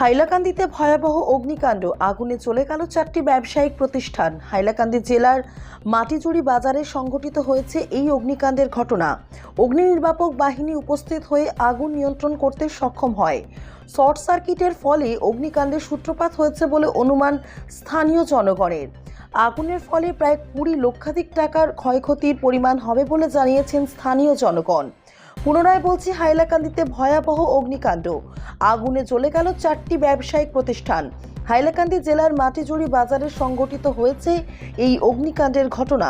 হাইলাকান্দিতে ভয়াবহ অগ্নিকাণ্ড। আগুনে চলে গেল চারটি ব্যবসায়িক প্রতিষ্ঠান। হাইলাকান্দি জেলার মাটিজুড়ি বাজারে সংঘটিত হয়েছে এই অগ্নিকাণ্ডের ঘটনা। অগ্নি নির্বাপক বাহিনী উপস্থিত হয়ে আগুন নিয়ন্ত্রণ করতে সক্ষম হয়। শর্ট সার্কিটের ফলে অগ্নিকাণ্ডের সূত্রপাত হয়েছে বলে অনুমান স্থানীয় জনগণের। আগুনের ফলে প্রায় কুড়ি লক্ষাধিক টাকার ক্ষয়ক্ষতির পরিমাণ হবে বলে জানিয়েছেন স্থানীয় জনগণ। পুনরায় বলছি হাইলাকান্দিতে ভয়াবহ অগ্নিকাণ্ড। আগুনে জ্বলে গেল চারটি ব্যবসায়িক প্রতিষ্ঠান। হাইলাকান্দি জেলার মাটিজুড়ি বাজারে সংঘটিত হয়েছে এই অগ্নিকাণ্ডের ঘটনা।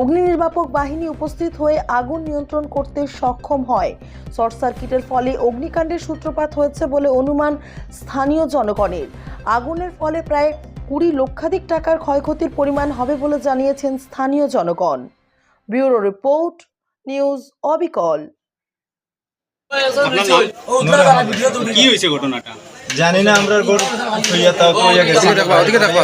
অগ্নি নির্বাপক বাহিনী উপস্থিত হয়ে আগুন নিয়ন্ত্রণ করতে সক্ষম হয়। শর্ট সার্কিটের ফলে অগ্নিকাণ্ডের সূত্রপাত হয়েছে বলে অনুমান স্থানীয় জনগণের। আগুনের ফলে প্রায় কুড়ি লক্ষাধিক টাকার ক্ষয়ক্ষতির পরিমাণ হবে বলে জানিয়েছেন স্থানীয় জনগণ। ব্যুরো রিপোর্ট, নিউজ অবিকল? কি হয়েছে ঘটনাটা? জানি না আমরা গোর কইয়া তাও কইয়া গেছি। ওদিকে দেখবা।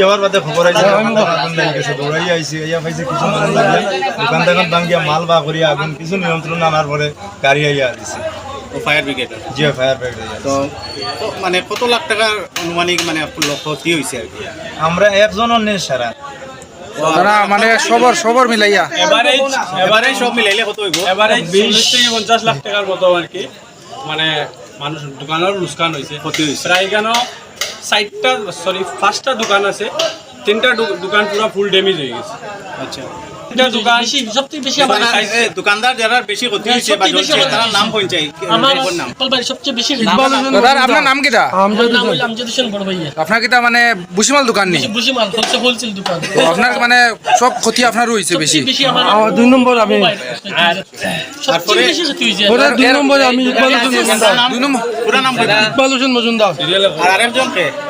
যাওয়ার বাদে খবর আইছে আগুন লাগি গেছে দৌড়াই আইছি আইয়া পাইছে কিছু মানুষ লাগিয়া দোকান দোকান ভাঙ্গিয়া মাল বা করিয়া আগুন কিছু নিয়ন্ত্রণ আনার পরে গাড়ি আইয়া দিছে। ফায়ার ব্রিগেড জি ফায়ার ব্রিগেড তো তো মানে কত লাখ টাকার আনুমানিক মানে ক্ষতি হয়েছে আর কি? আমরা একজনের নেই সারা। তারা মানে সবর সবর মিলাইয়া। এভারেজ এভারেজ সব মিলাইলে কত হইব? এভারেজ 20 থেকে পঞ্চাশ লাখ টাকার মতো আর কি মানে মানুষ দোকানের লুসকান হয়েছে ক্ষতি হয়েছে প্রায় কেন সাইটটা সরি পাঁচটা দোকান আছে। তিনটা দোকান পুরো ফুল ড্যামেজ হয়ে গেছে। আচ্ছা। তিনটা দোকান সবচেয়ে বেশি আমার দোকানদার- যারা বেশি ক্ষতি হয়েছে বা সবচেয়ে বেশি জ্বলছে, ক্ষতি তারা নাম কোন চাই আমার ওর নাম। কলবাড়ি সবচেয়ে বেশি আপনার নাম কিটা আমার নাম হইল আমজাদ হোসেন বড় ভাইয়া। আপনার কিটা মানে বুসিমাল দোকান নি? বুঝি হচ্ছে হোলসেল দোকান। আপনার মানে সব ক্ষতি আপনার হয়েছে বেশি। আমার দুই নম্বর আমি দুই নম্বরে আমি ইকবাল হোসেন মজুমদার দুই নম্বর পুরা নাম ইকবাল হোসেন মজুমদার। আর আরেকজন কে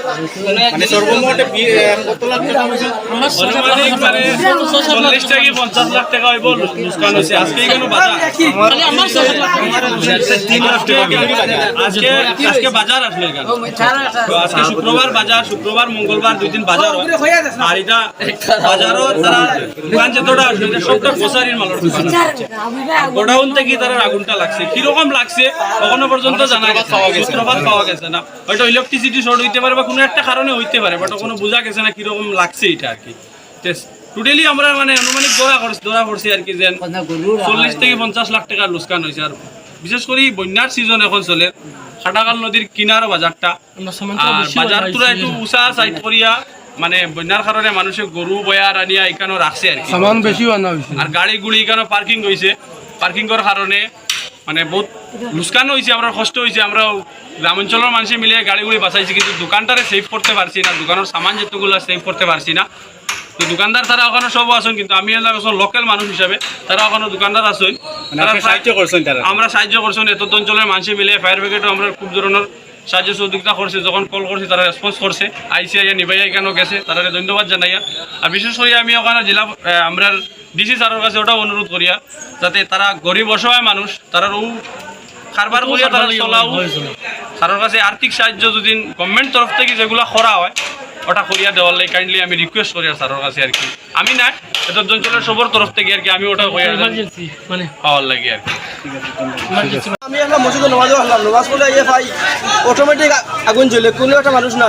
মানে সর্বমোট কত লাখ টাকা হয়েছে? অনুমানিক মানে চল্লিশ থেকে পঞ্চাশ লাখ টাকা হইব? হয়েছে। আজকে কেন বাজার? মানে আমার ছয় সাত লাখ টাকা। আজকে আজকে বাজার আসলে আজকে শুক্রবার বাজার শুক্রবার মঙ্গলবার দুই দিন বাজার আর এটা বাজারও তারা দোকান যেতটা আসলে এটা সবটা গোসারির মালের দোকান গোডাউন থেকে তারা আগুনটা লাগছে। কীরকম লাগছে এখনও পর্যন্ত জানা গেছে সূত্রপাত পাওয়া গেছে। না। হয়তো ইলেকট্রিসিটি শর্ট হইতে পারে বা কোনো একটা কারণে হইতে পারে বাট কোনো বোঝা গেছে না কীরকম লাগছে এটা আর কি। টোটালি আমরা মানে আনুমানিক ধরা করছি ধরা পড়ছি আর কি যে চল্লিশ থেকে পঞ্চাশ লাখ টাকার লোকসান হয়েছে আর বিশেষ করে বন্যার সিজন এখন চলে। খাটাকাল নদীর কিনার বাজারটা। আমরা আর বেশি বাজার। তুরা একটু উঁচা সাইড করিয়া মানে বন্যার কারণে মানুষে গরু বয়ার আনিয়া এখানে রাখছে আর কি। আর গাড়ি গুড়ি এখানে পার্কিং হয়েছে। পার্কিং করার কারণে মানে বহুত লুসকান হয়েছে আমরা কষ্ট হয়েছে আমরা গ্রামাঞ্চলের মানুষে মিলে গাড়িগুলি বাঁচাইছি কিন্তু দোকানটারে সেভ করতে পারছি না দোকানের সামান যেগুলো সেভ করতে পারছি না। তো দোকানদার তারা ওখানে সব আসুন কিন্তু আমি লোকাল মানুষ হিসাবে তারা ওখানে দোকানদার আসুন মানে সাহায্য করছেন তারা আমরা সাহায্য করছেন এত অঞ্চলের মানুষে মিলে ফায়ার ব্রিগেডও আমরা খুব ধরনের সাহায্য সহযোগিতা করছে যখন কল করছে তারা রেসপন্স করছে। আইসিআইয়া নিবাইয়া কেন গেছে তারা ধন্যবাদ জানাইয়া। আর বিশেষ করে আমি ওখানে জেলা আমরা ডিসি স্যারের কাছে ওটাও অনুরোধ করিয়া যাতে তারা গরিব অসহায় মানুষ তারা ও কারবার করিয়া তারা চলাও। স্যারের কাছে আর্থিক সাহায্য যদি গভর্নমেন্ট তরফ থেকে যেগুলো করা হয় ওটা করিয়া দেওয়ার লাগে কাইন্ডলি আমি রিকোয়েস্ট করি স্যারের কাছে আর কি। আমি না এত অঞ্চলের সবর তরফ থেকে আর কি আমি ওটা করিয়া মানে? পাওয়ার লাগে আর কি। আমি একটা মসজিদে নামাজ পড়ে ইয়ে ভাই অটোমেটিক আগুন জ্বলে কোনো একটা মানুষ নাই।